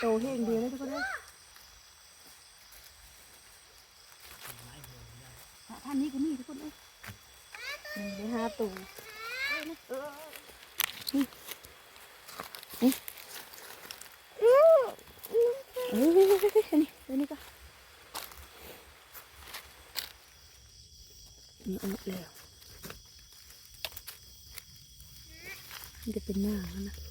โตแห้งเดียวเลยทุกคนเลยท่านนี้ก็มีทุกคนเลยนี่ได้ห้าตัวเออนี่นี่เอ้ยนนี้อันนี้ก็นี่ออกแล้วมันจะเป็นหน้ามันนะ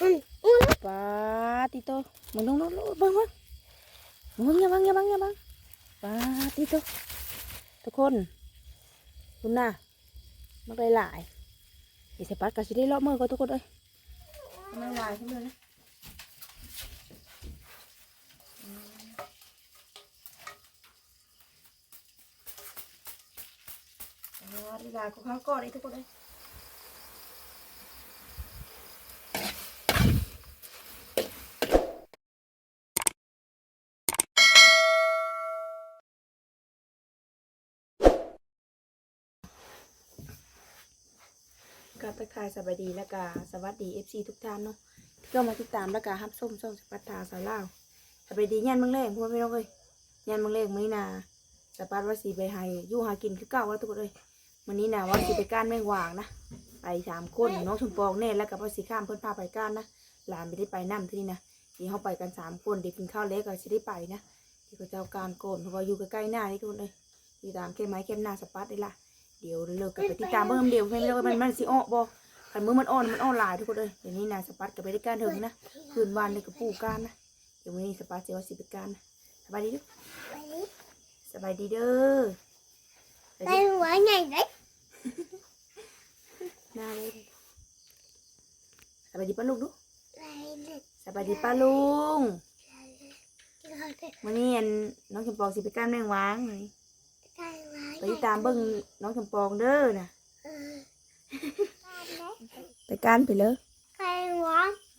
ปาติโตมึงลงลงลงบังบังมึงอย่าบังอย่าบังอย่าบังปาติโตทุกคนคุณน่ะมันได้หลายเดี๋ยวเสปัดก็สิได้เลาะมือก็ทุกคนเอ้ยมันหลายขึ้นเลยนะอ๋อดีลายของเขาก่อนเลยทุกคนเอ้ย ทักทายสบายดีและกาสวัสดีเอฟซีทุกท่านเนาะที่เข้ามาติดตามและกาฮับส้มส้มสปัตตาสาวลาวสบายดียันมืองแรงพวกไม่ต้องเลยยันมืองแรงมื้อนี้นาสปัตว่าสีไปให้อยู่หากินคือเก่าแล้วทุกคนเลยวันนี้นาว่าสีไปก้านแมงวางนะไปสามคนน้องชมปองแน่แล้วกับพ่อสีข้ามเพิ่นพาไปก้านนะหลานไม่ได้ไปนั่มที่นี่นะที่เขาไปกันสามคนเด็กกินข้าวเล็กก็จะได้ไปนะที่เขาเจ้าการโกนเพราะว่าอยู่ใกล้ๆหน้านี่ทุกคนเลยติดตามเข้มไม้เข้มหน้าสปัตได้ละ ดี๋ยวเลิกกันไปติดตามเบิ่มเดียวไม่เลิกมันมันสิอ้อบ่คันมือมันอ่อนมันอ่อนหลายทุกคนเลยเดี๋ยวนี้นะสปัดกับไปได้การถึงนะคืนวันเลยกับปู่การนะเดี๋ยววันนี้สปัดจะว่าสิไปการนะสบายดีเด้อสบายดีเด้อไปไปดิหัวใหญ่เลยหน้าเลยสบายดีป้าลูกดูไปเลยสบายดีป้าลุงจะเอาไปวันนี้อันน้องชมปองสิไปการแมงวางนี่ไปหัว ไปติดตามเบิ่งน้องชมปองเด้อนะเออไปการไปเลยไปหัว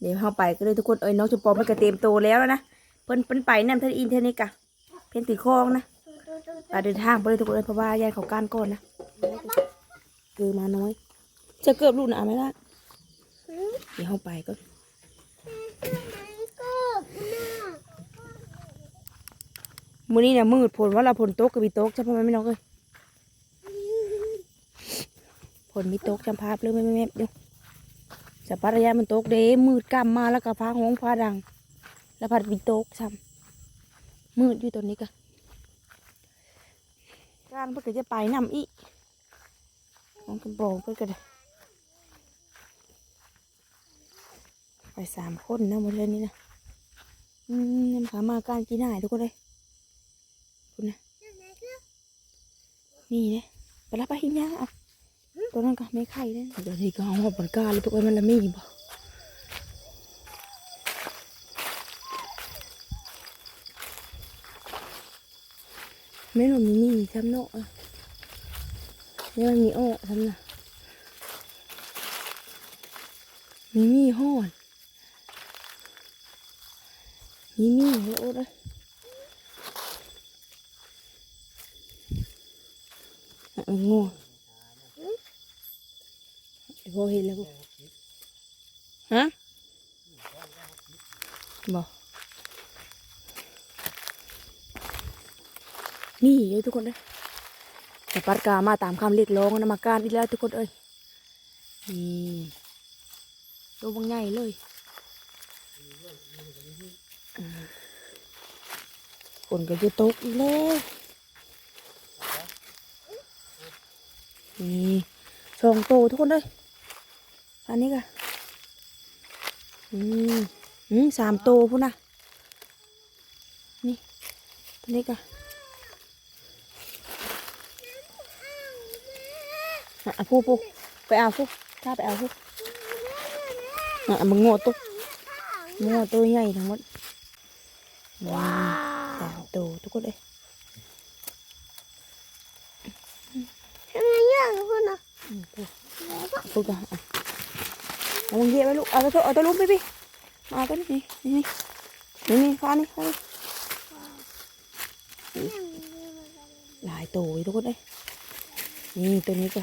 เดี๋ยวเข้าไปก็เลยทุกคนเอ้ยน้องชมปองมันก็เต็มโตแล้วนะเพิ่นเพิ่นไปนั่นเท่าอินเท่านี้กะเพิ่นตีคลองนะเราเดินทางไปเลยทุกคนเลยเพราะว่ายายเขาก้านก่อนนะคือมาน้อย จะเกือบลูกหนาไหมล่ะเดี๋ยวเขาไปก็ก็น่ามื้อนี้เนี่ยมืดผลว่าเราผลตกกับมีตกใช่ไหมไม่น้องเอ้ย ผลมีตกจำภาพเลยไม่ไม่แม่ดี๋ยวสปัระยะมันตกเด้มืดกำมาแล้วก็ฟ้าห้องฟ้าดัง แล้วพัดมีตกซ้ำมืดอยู่ตรงนี้ก็การเพื่อจะไปนำอีกน้องกระบอกเพื่อก็ได้ไปสามคนนะหมดเลยนี่นะอืมนำขามาการกินหายทุกคนเลยคุณนะนี่นะไปรับไปหิมยาเอา ตัวนั้นก็ไม่ไข่เลยเดี๋ยวนี้ก็เอาหัวปากกาเลยทุกคนมันละมีบ่ไม่หนูมีนี่ทำเนาะเนี่ยมันมีอ้อทำนะมีมีหอดมีมีแล้วโอ๊ตเอ้ยอะมันงูไอ้ พอเห็นแล้วบ่ฮะบอกนี่เอ้ยทุกคนเอ้ยแต่ปัดกามาตามคำเรียกร้องนะมาการอีกแล้วทุกคนเอ้ยนี่ตัวบางใหญ่เลยอืมฝนก็จะตกอีกแล้วนี่สองโตวทุกคนเลย อันนี้ก็อืมอืมสามโตวพุ่นนะนี่ตัวนี้ก็อะพูพูไปเอาพูถ้าไปเอาพูอะมึงโง่ตุ๊มึงโง่ตัวใหญ่ทั้งหมดว้าวสามตัวทุกคนเลยทำไมเยอะคุณอะอืมพูพูกันอะ เอามึงเยียบไปลูกเอาตัวเอาตัวลูกไปพี่มาตัวนี้นี่นี่นี่ฟ้านี่ฟ้านี่หลายตัวทุกคนเลยนี่ตัวนี้ก็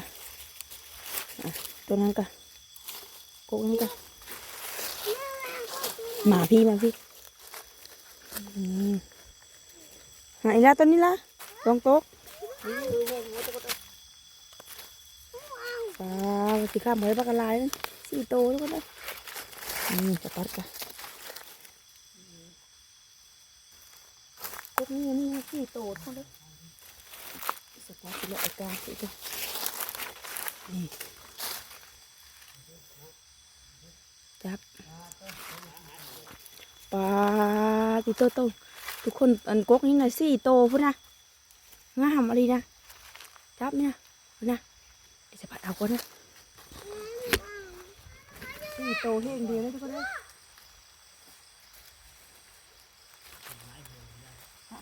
ตัวนั้นกันโกกนั้กันหมาพี่มาพี่อืมหายแล้วตัวนี้ละลองโต๊ะปลาสิข้ามเหมือนปลากระไลนั่น สี่โตวทุกคนเลยอืมจะปัดกันพวกนี้นี่สี่โตวทุกคนเลยสปาร์ตเลยอาการสิตัวนี่จับปลาติโตโตทุกคนอันกกนี่นะสี่โตพุ่นนะงามอะไรนะจับเนี่ยพุ่นนะเดี๋ยวจะผัดเอาก่อนนะ สี่โตเฮงดียวเลยทุกคนเลย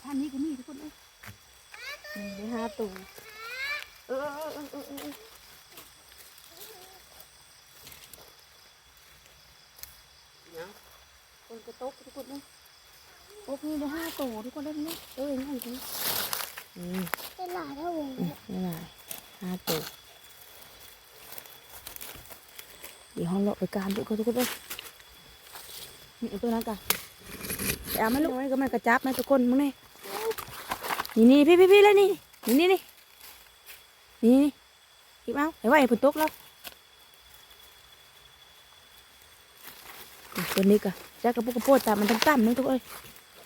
ท่านนี้ก็มีทุกคนเลยหนึ่งในห้าตัวเออเออเออเออเออเออคนกระตกทุกคนเลยโอ้พี่ได้ห้าตัวทุกคนเลยนี่เอ้ยนี่จริงอืมเป็นหลายเท่าไหร่อืมนี่แหละห้าตัว เดี๋ยวห้องเลาะไปการทุกคนทุกคนเลยนี่เอาตัวนั้นกันไปเอามาลูกไว้ก็มันกระจับนะทุกคนมึงนี่นี่นี่พี่พี่พี่เลยนี่นี่นี่นี่นี่นี่หยิบเอาไอ้ว่าไอ้ฝนตกแล้วนี่ตัวนี้กะจักกระปุกกระโปดตามมันตั้มๆนึงทุกคนเอ้ย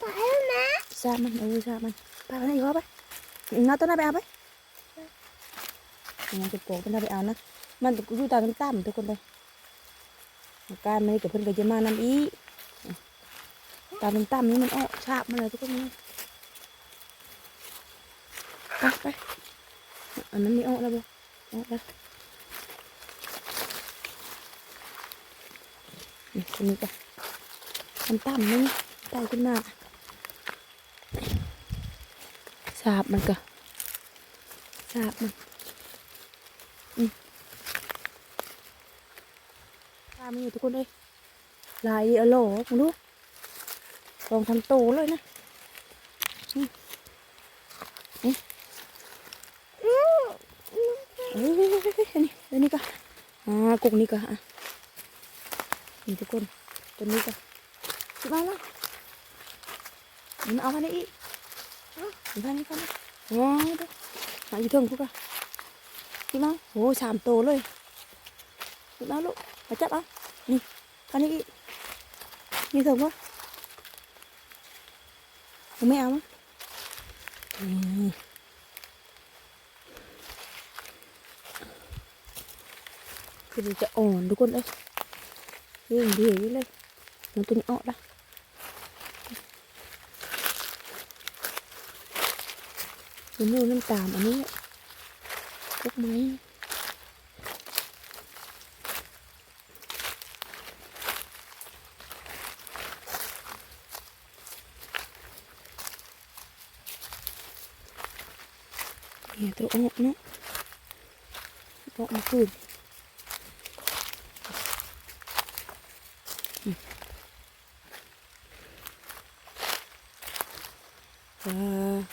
ตายแล้วนะซามันเออซามันไปเอาไปอีกรอบไปเอาตัวนั้นไปเอาไปยังจะโปกตัวนั้นไปเอานะมันอยู่ตามตั้มๆทุกคนเลยอา การมันกับเพิ่อนก็จะมานำอีตามตั้มนี่มันออกชาบมาเลยทุกคนเลยไปไปอันนั้นนี่ออกแล้วบ่ออกแล้วนี่ตัวนี้จ้ะมันต่ำนี่ไต่ขึ้นมาสาบมันก็สาบมันอืมสาบมันอยู่ทุกคนเลยลายอะโหลมึงดูลองทำโตเลยนะอืมอืมเอ้ยอันนี้อันนี้ก็อ่ากุกนี้ก็อะนี่ทุกคนตัวนี้ก็สิบาละมันเอามาได้อีกนี่พันนี่พันอ๋อเด้อหาอยู่เทิงพวกอะพี่มาโอ้สามโตเลยพี่มาลูกมาจับเอา นี่พันนี่อีกนี่เถิงวะไม่เอามั้ยอืมคือมันจะอ่อนทุกคนเลยเรื่องดีอยู่เลยมันตัวนี้ออกละมันดูน้ำตาม เนี่ยตัวอ้อเนาะตัวอ้อขึ้น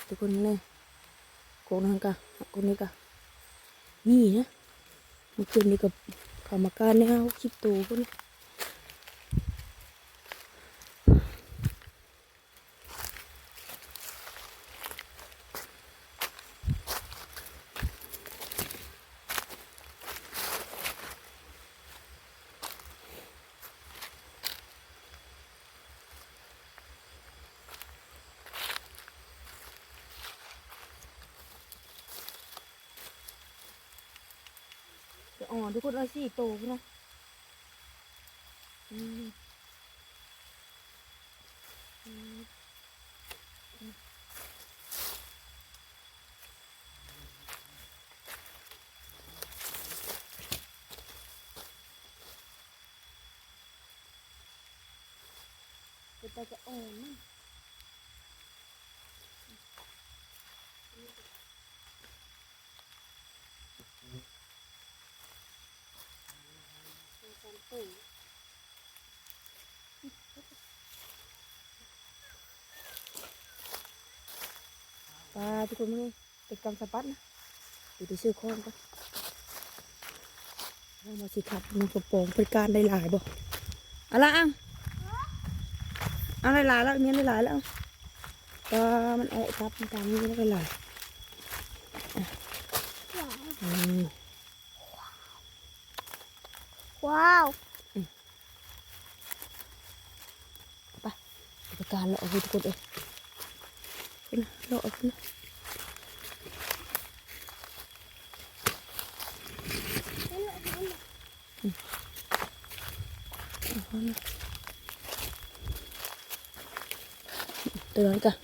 ทุกคนนี่โกนังกะคนนี้กะนี่นะมันขึ้นนี่กับขามาการเนี่ยเอาคิดตัวพวกนี้ ตูพี่นะองเดี๋ยวจะอ่อนมั้ ปลาทุกคนมึงเป็นกำสะปัดนะอยู่ไปซื้อข้อนกันเอามาสิครับมันกระโปรงเป็นการได้หลายบ่เอาละอะเอาหลายๆแล้วเมียนหลายๆแล้วก็มันเอาทับมันตามนี้แล้วก็หลายอืมว้าวประการเราเอาไปทุกคนเอ้ พุ่นเลาะพุ่ตัวนั้นกัน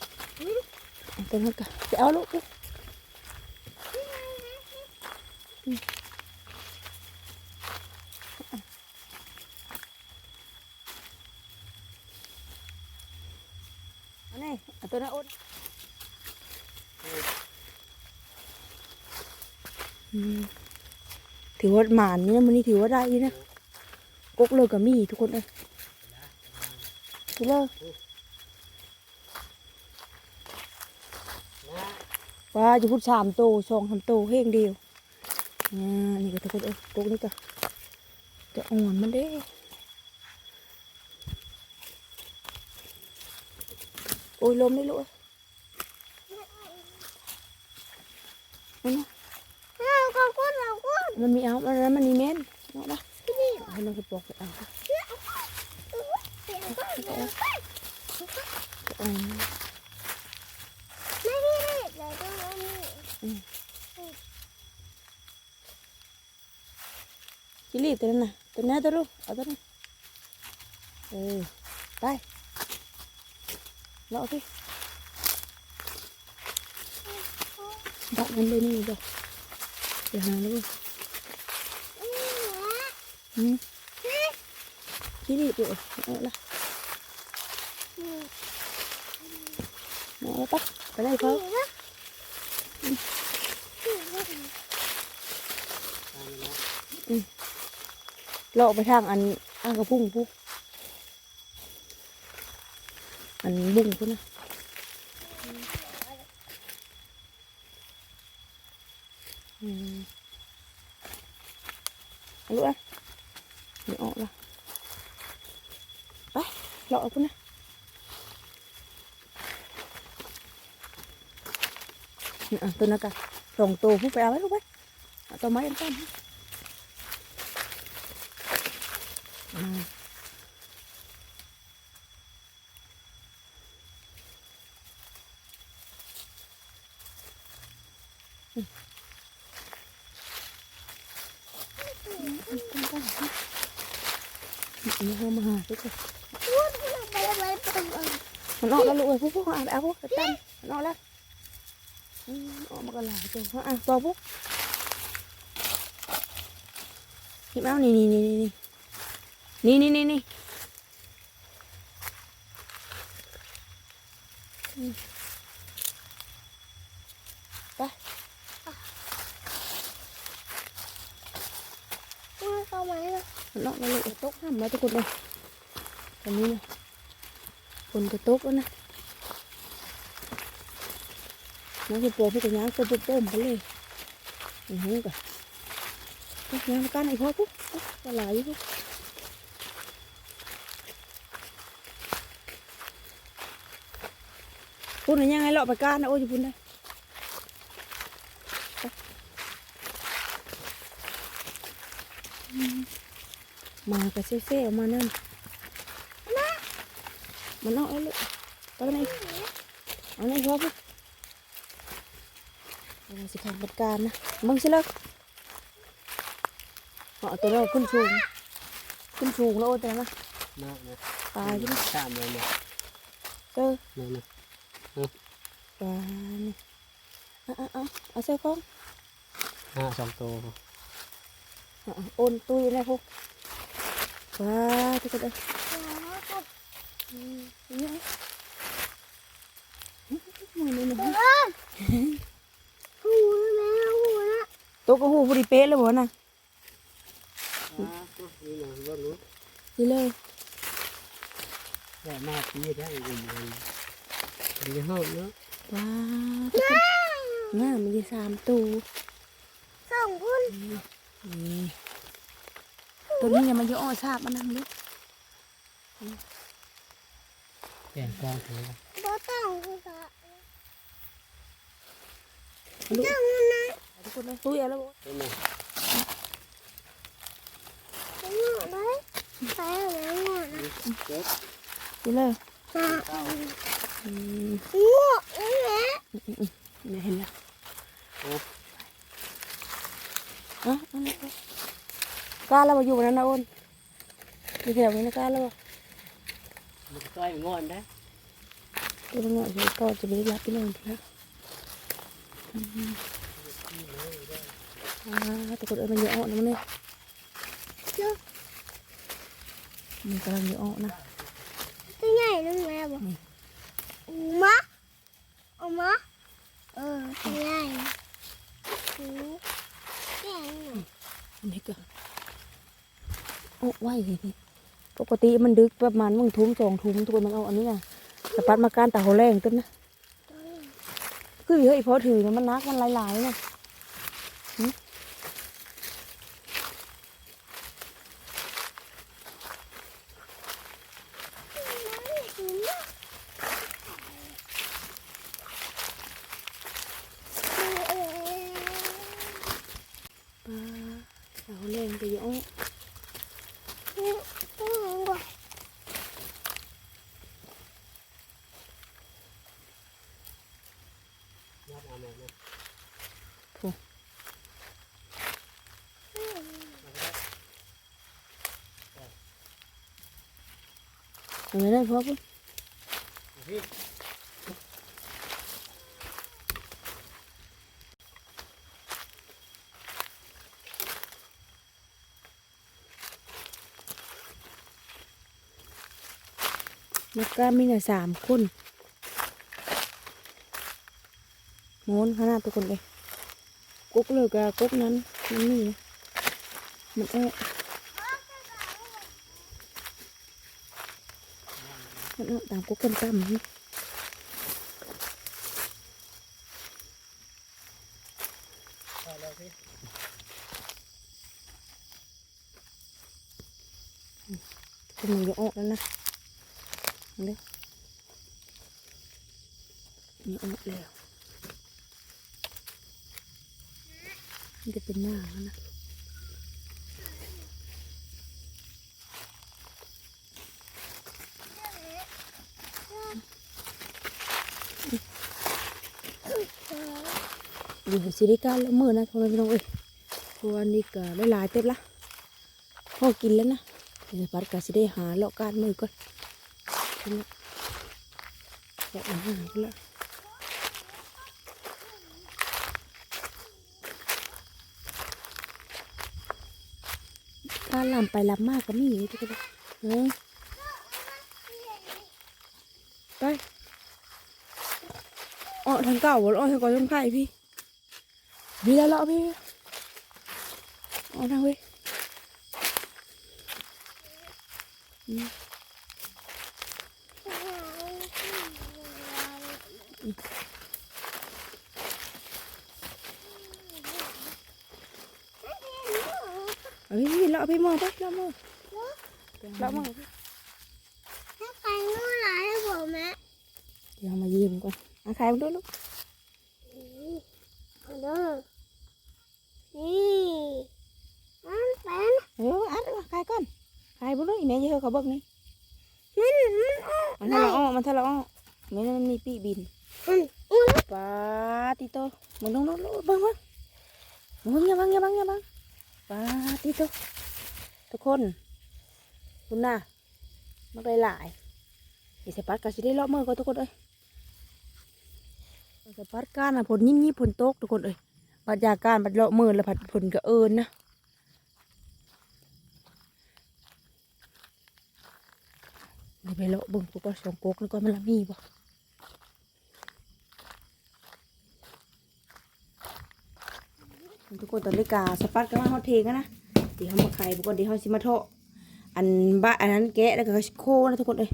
ตัวนั้นกันจะเอาลูก อว่าหมานนี่นะมันนี่ถือว่าได้นะกกเลยกับมีทุกคนเอ้ยถือเลยว่าจะพูดสามโตสองสามโตเพียงเดียวอ่านี่ก็ทุกคนเอ้ยตกนี่ก็จะอ่อนมันเด้โอ้ยลมได้ลูกเอ้ยมันนะ เอาขอบคุณขอบคุณมันมีเอามันนั้นมันมีเม้นเอาละให้มันกระปอกไปเอาค่ะมไม่ได้เลยเลยต้องเอานี่ชิลีตัวนั้นนะตัวนั้นตัวลูกเอาตัวนั้นเออไปเลาะที่ดักมันเลยนี่เดี๋ ยวหาแล้วบ่อืมชิลีตัวเอาละเอาละปะไปได้เขาเลาะไปทางอันอ่างกระพุ่งพุกอันบุ้งพุ่นนะอืมเอาลูกอะเดี๋ยวออกละ ไปเลาะพุ่นนะนี่อะตัวนั้นกันส่งตัวผู้ไ nó nó lụi phúc phúc à đã phúc tâm. Nó lắm nó mà còn là từ nó à to phúc. Nhịp áo nì nì nì nì, nì nì nì nì, ừ. đây. Sao máy nó nó lụi tốt hẳn mấy cái cột này. Còn như này. ฝนก็ตกแล้วนะน้ำตัวพี่ก็ย่างตัวเติมไปเลยอย่างนี้ก่อนย่างกันอีกพอปุ๊บปลาไหลปุ๊บพุ่นย่างให้เลาะไปก้านนะโอ้ยพุ่นได้มากระเซ่ๆมานั่น มันเอาไอ้ลูกตัวไหนเอาไหนพ่อบเราสิทำเป็นการนะมึงสิเลิกเอาตัวเราขึ้นสูงขึ้นสูงแล้วโอ้แต่นะตายใช่ไหมตามเลยเนี่ยเจอนะนะปลาเนี่ยอาเอาเอาเอาเสื้อของห้าสองตัวเอาเอโอนตุ้ยแล้วพวกปลาทุกคนเอ้ย ตัวกระหูพอดีเป๊ะเลยบ่น่ะนี่นะว่ารู้นี่เลยแต่มาปีได้อุ่นเลยเป็นห้องเนาะปลาทุกคนง่ามันจะสามตัวส่งคุณนี่ตัวนี้เนี่ยมันเยอะอ้อทราบมันนั่งลึก แก่กองถือบ่ต้องกูจะลูกต้องนะทุกคนเลยตุ้ยเอาแล้วบ่เป็นไงไปหมดเลยไปแล้วหมดนะเจ็บนี่เลยมาอืมหมดนี่แหละเนี่ยเห็นแล้วอะเอันนี้กล้าแล้วมาอยู่บนนั้นนะโอนมีแถวนี้นะกล้าแล้วบ่ มันต้อยงอนได้ตัวนึงอะจะต่อจะไปรับไปเลยทีละอ่าแต่คนเอ้ยมันเยอะอ้อนะมันเนี่ยเยอะมันกำลังเยอะอ้อนะตัวใหญ่นั่นแหละบ่อูมะอูมะเออตัวใหญ่หูแก่หน่อยอันนี้ก็โอ้ไหวเลยนี่ ปกติมันดึกประมาณมึงทุ่มสองทุ่มทุกคนมันเอาอันนี้นะสปัดมาการตาหัวแรงต้นนะตัวนี้คือเฮ้ยพอถือมันนักมันหลายๆนะหึ หูมะเออ ปลาตาหัวแรงไปเยอะอ้อ ตัวนี้บ่ ยับเอาแม่นะ เอาไว้ได้พอปุ๊บพี่แล้วก็มีน่ะสามคนโมนขนาดตัวคนเลยกุ๊กเลยกับกุ๊กนั้นมันมีนะมันอ้อมันอ้อตามกุ๊กกันตั้มนี่ ไปแล้วพี่ ก็มันจะ ออกแล้วนะเอาเด้อนี่ออกแล้วมันจะเป็นหน้าแล้วนะ อยู่สิริการแล้วมือนะพ่อแม่พี่น้องเอ้ยเพราะวันนี้ก็ได้หลายเต็มละพอกินแล้วนะเดี๋ยวปัดก็สิได้หาเลาะการมือก่อนเละเลาะมาหากันละกาลำไปลำมากก็มีอยู่ทุกคนเออไปอ๋อทางเก่าบ่อ๋อทางเก่าทางไผ่พี่พี่แล้วเลาะพี่อ๋อทางเว้อ้ยเลาะพี่ มองไปเลาะมองเลาะมองถ้าใครนู่นหลายให้ เยอะเขาเบิกนี่มันมันออกมันทะเลาะอ้อมันทะเลาะอ้อแม่นั่นมันมีปีบินมันอุ้ยปาติโตมึงต้องลงเบังเบังมึงอย่าบังอย่าบังอย่าบังปาติโตทุกคนคุณน่ะมันได้หลายเดี๋ยวสปัดก็สิได้เลาะมือก็ทุกคนเอ้ยสปัดการอะผลยิ้มยิ้มผลตกทุกคนเอ้ยปัดยาการปัดเลาะมือแล้วผัดผลก็เอิญนะ เดี๋ยวไปเลาะบิ่งกูก็สองกกแล้วก็มันละมีบ่ทุกคนตอนนี้กาสปัดกันมาเขาเทกันนะเดี๋ยวเขามาไข่บุกคนเดี๋ยวเขาสิมาเทาะอันบ้าอันนั้นแกะแล้วก็โคนะทุกคนเลย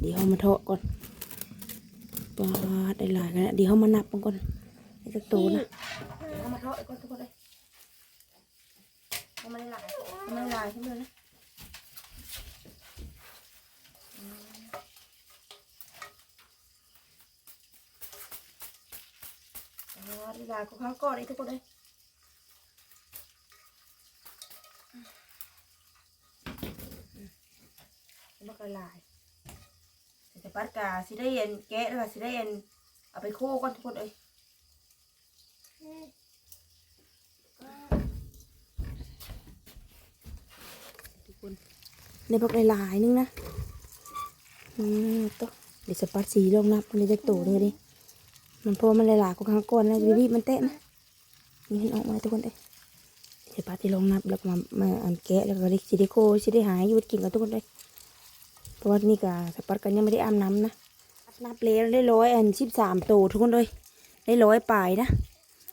เดี๋ยวเขามาเทาะก่อนปาดได้หลายกันนะเดี๋ยวเขามานับมันก่อนไอ้ตะตูนะเดี๋ยวเขามาเทาะก่อนทุกคนเลยเขามาได้หลายเขามันลายขึ้นเลยนะอืมอ๋อลายของเขาก่อนเลยทุกคนเลยมันก็ลายแต่ปัดกาสิได้เย็นแกะแล้วก็สิได้เย็นเอาไปโค้ก่อนทุกคนเลยทุกคนในพวกหลายๆนึงนะอืมตัวเดี๋ยวสปัดสีลงนับมันจะโตเลยดิ มันพราะว่ามันหลายๆกว่าครั้งก่อนนะบีบีมันเตะนะนี่มันออกมาทุกคนเลยเดี๋ยวปัดที่ลงนับแล้วก็มามาอันแกะแล้วก็ด้สิได้โคสิได้หายอยู่กินกันทุกคนเลยเพราะว่านี่ก็สปัดกันยังไม่ได้อาบน้ำนะนับแล้วได้ร้อยอันสิบสามโตทุกคนเลยได้ร้อยปลายนะ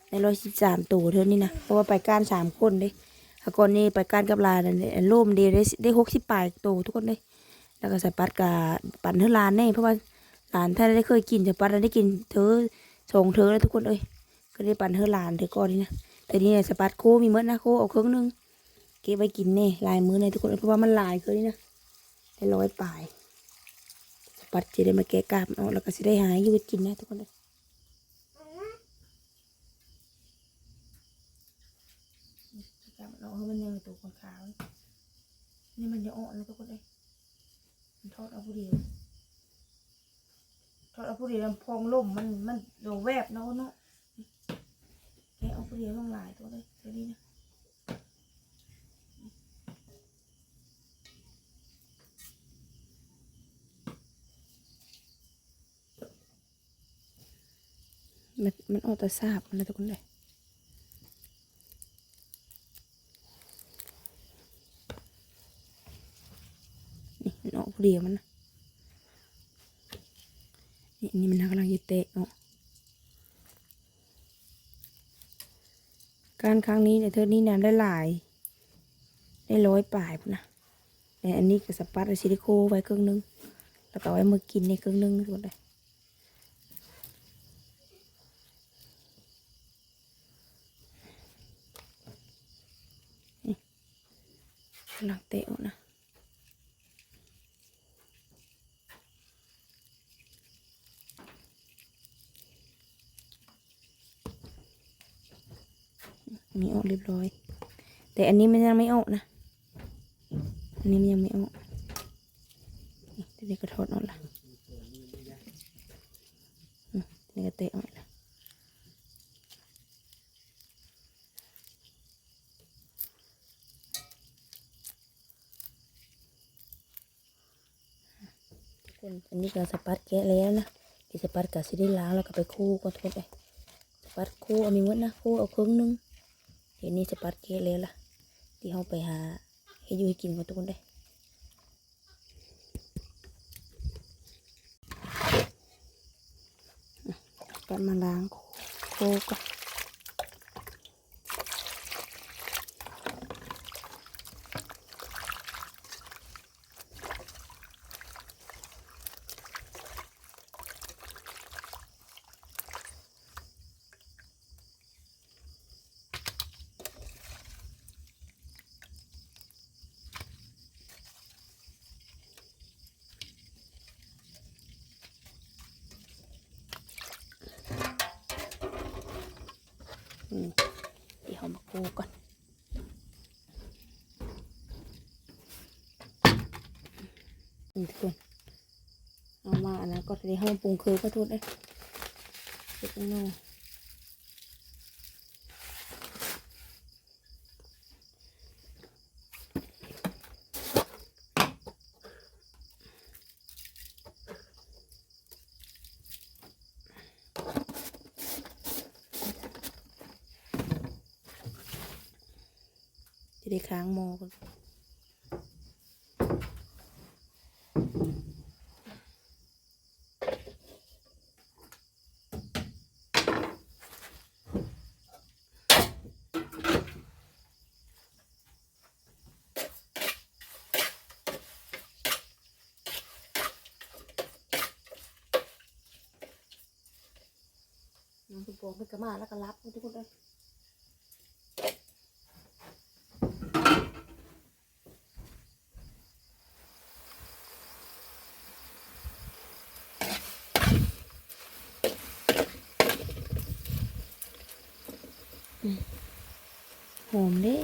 ได้ร้อยสิบสามโตเท่านี้นะเพราะว่าไปก้านสามคนเลยถ้าก่อนนี้ไปการกับลานอันร่มเดียวได้ได้หกสิบปลายโตทุกคนเลยแล้วก็ใส่ปัดกับปั่นเธอลานแน่เพราะว่า หลานถ้าได้เคยกินจะปัดได้กินเธอส่งเธอแล้วทุกคนเลยก็ได้ปั่นเธอหลานเธอก่อนนี่นะแต่นี่เนี่ยสปัดโคมีเมื่อนะโคเอาเครื่องนึงเก็บไว้กินแน่ลายมือในทุกคนเพราะว่ามันลายเกินนี่นะได้ร้อยปลายสปัดจะได้มาแกะกาบเอาแล้วก็จะได้หายอยู่กินนะทุกคนเลยจับมันออกให้มันยังตัวขาวนี่มันจะอ่อนแล้วทุกคนเลยมันทอดเอาผู้เดียว ทอดเอาผู้เดียวลำพองล่มมันมันโดแวบเนาะเนาะแกเอาผู้เดียวลงหลายตัวเลยเดี๋ยวนี้นะมันมันออกแต่ซาบมันเลยทุกคนเลยนี่มันออกผู้เดียวมันนะ นี่นี่มันกำลังจะเตะออกการครั้งนี้เนี่ยเธอนี่นะได้หลาย ได้ร้อยปลายพุ่นนะแต่อันนี้ก็สปัดเอาซิลิโคนไว้ครึ่งหนึง แล้วก็ไว้มือกินในครึ่งหนึงทุกคนเลยนี่กำลังเตะออกนะ อันนี้ออกเรี ยบร้อย แต่อันนี้มันยังไม่ออกนะ อันนี้มันยังไม่ออกเดี๋ยวก็ทอดออกละอืมนี่ก็เตะออกละทุกคนอันนี้ก็สปัดแกะแล้วนะเดี๋ยวสปัดกับสิได้ล้างแล้วก็ไปคู่ก็ทุกคนไปสปัดคู่เอามีมดนะคู่เอาครึ่งหนึง เดี๋ยวนี้สปัดเกเลยล่ะ ที่เขาไปหาให้อยู่ให้กินกันทุกคนได้อะปัดมาล้างโคก่อนอืมเดี๋ยวเอามาโคก่อนนี่ทุกคนเอามาอันนั้นก็จะได้ ให้มันปรุงคือก็ทุ ไปกก็มาแล้วก็รับทุกคนเลยหอมดิ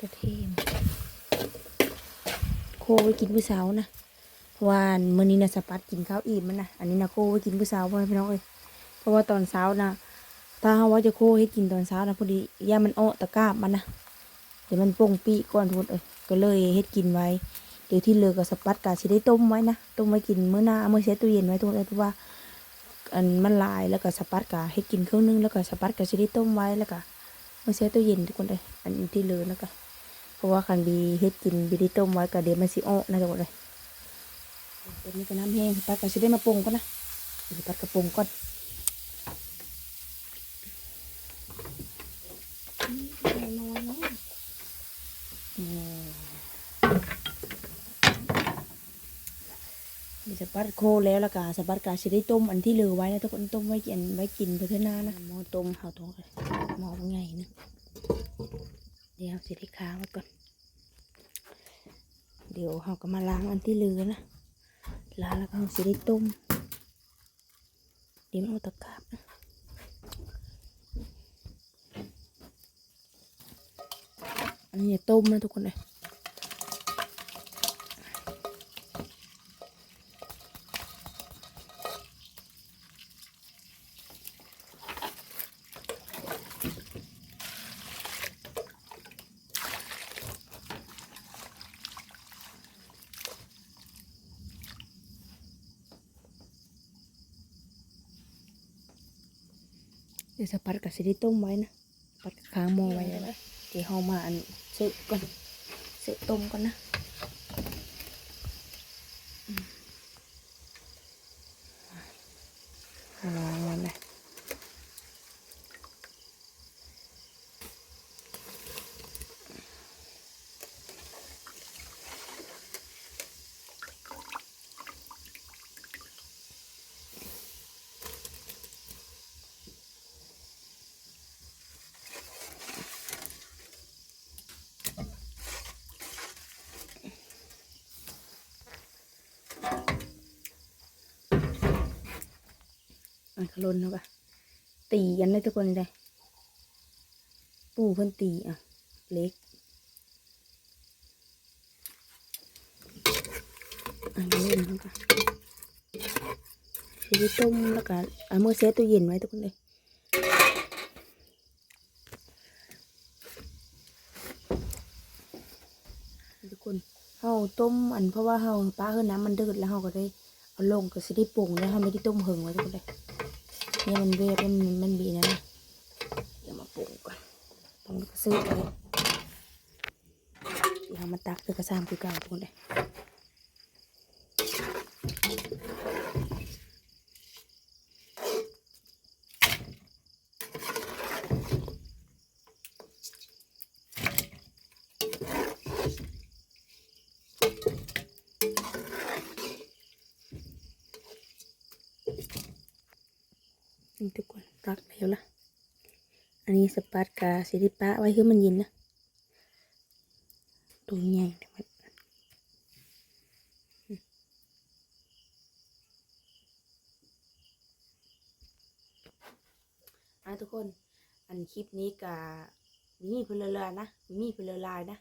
กระเทียมโคไปกินผู้สาวนะ เพราะว่ามื้อนี้นะสปัดกินข้าวอิ่มมันนะอันนี้นะโคไว้กินผู้สาวพ่อพี่น้องเอ้ยเพราะว่าตอนเช้านะถ้าเฮาว่าจะโคให้กินตอนเช้านะพอดีย่ามันอ้อตะกร้ามันนะเดี๋ยวมันโป่งปีก่อนทุกคนเอ้ยก็เลยเฮ็ดกินไว้ เดี๋ยวที่เหลือก็สปัดกาสิได้ต้มไว้นะต้มไว้กินมื้อหน้าเมื่อเช็ดตู้เย็นไว้ทุกคนเพราะว่าอันมันลายแล้วก็สปัดกะให้กินครึ่งนึงแล้วก็สปัดกะสิได้ต้มไว้แล้วก็มาใส่ตู้เย็นทุกคนเลยอันที่เหลือแล้วก็เพราะว่าคันบีเฮ็ดกินบีได้ต้มไว้ก็เดี๋ยวมันสิอ้อนะทุกคนเลย ตอนนี้ก็น้ำแห้งปัดกะสิได้มาปรุงก่อนนะปัดกระปรุงก่อนอืมเอาน้อยเนาะอืมมีสปัดโคแล้วล้วก็สปัดกาสิได้ต้มอันที่เหลือไว้นะทุกคนต้มไว้กินไว้กินไปเท่าหน้านะหม้อต้มเฮาทองหม้อไงนะเดี๋ยวสิได้ค้างไว้ก่อนเดี๋ยวเฮาก็มาล้างอันที่เหลือนะ ล้างแล้วก็เฮาสิได้ต้มเดี๋ยวมันเอาตะกราบนะอันนี้จะต้มนะทุกคนเลย สปัดกับสิที่ต้มไว้นะปัดค้างหม้อไว้เลยนะเดี๋ยวเฮามาอันเสร็จก่อนเสร็จต้มก่อนนะฮัลโหลยอันข ลนเนาะปตีกันเลยทุกคนเลยปู่เพิ่นตีอะ เล็กอันนี้เนาะปะสิได้ต้มแล้วก็เอามื่อเซตตู้เย็นไว้ทุกคนเลยทุกคนเฮาต้มอันเพราะว่าเฮาป้าเฮือน้ำมันเดือดแล้วเฮาก็ได้เอาลงก็สิได้ปรุงแล้วเฮาไม่ได้ต้มเหิงไว้ทุกคนเลย นี่ยมันเวฟมันมันบีนะเดี๋ยวมาปรุงก่อนปรุงก็ซื้อไปเดี๋ยวเอามาตักเป็นกระซามคือเก่าทุกคนเลยนี่ทุกคนตักแล้วล่ะ อันนี้ สปาร์ตกาสิริปะไว้คือมันย็นนะตัวใหญ่เดี๋ยวมันอะทุกคน อันคลิปนี้กามีเพลลนะมีเพลลายนะ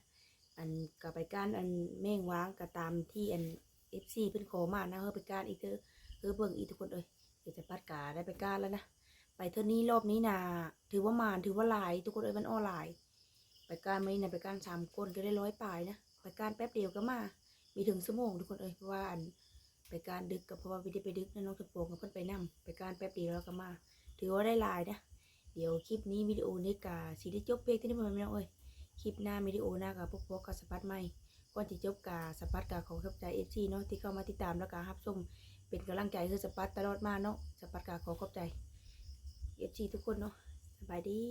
อันกับไปการอันแม่งว้างก็ตามที่อันเอฟซีเพิ่นขอมานะเฮาไปการอีกเถอเออเบิ่งอีทุกคนเอ้ยเดี๋ยวจะปัดกาได้ไปการแล้วนะ ไปเท่านี้รอบนี้นะถือว่ามานถือว่าลาย ทุกคนเอ้ยมันออนไลน์ไปการไม่นะไปการสามคนก็ได้ร้อยปลายนะไปการแป๊บเดียวก็มา มีถึงชั่วโมงทุกคนเอ้ยเพราะว่าอันไปการดึกก็เพราะว่าไม่ได้ไปดึกนะน้องตะโปงกับเพื่อนไปนั่งไปการแป๊บเดียวแล้วก็มา ถือว่าได้ลายนะเดี๋ยวคลิปนี้วิดีโอนี้กาสีได้จบเพียงที่นี้พอไมน้องเอ้ยคลิปหน้าวิดีโอหน้ากับพวกพวกกับสปัดใหม่ก่อนที่จบกาสปัดกาของขับใจเอฟซีเนาะที่เข้ามาติดตามแล้วก็รับชมเป็นกำลังใจคือสปัดตลอดมาเนาะสปัดกาขอขอบใจ เอฟซีทุกคนเนาะสบายดี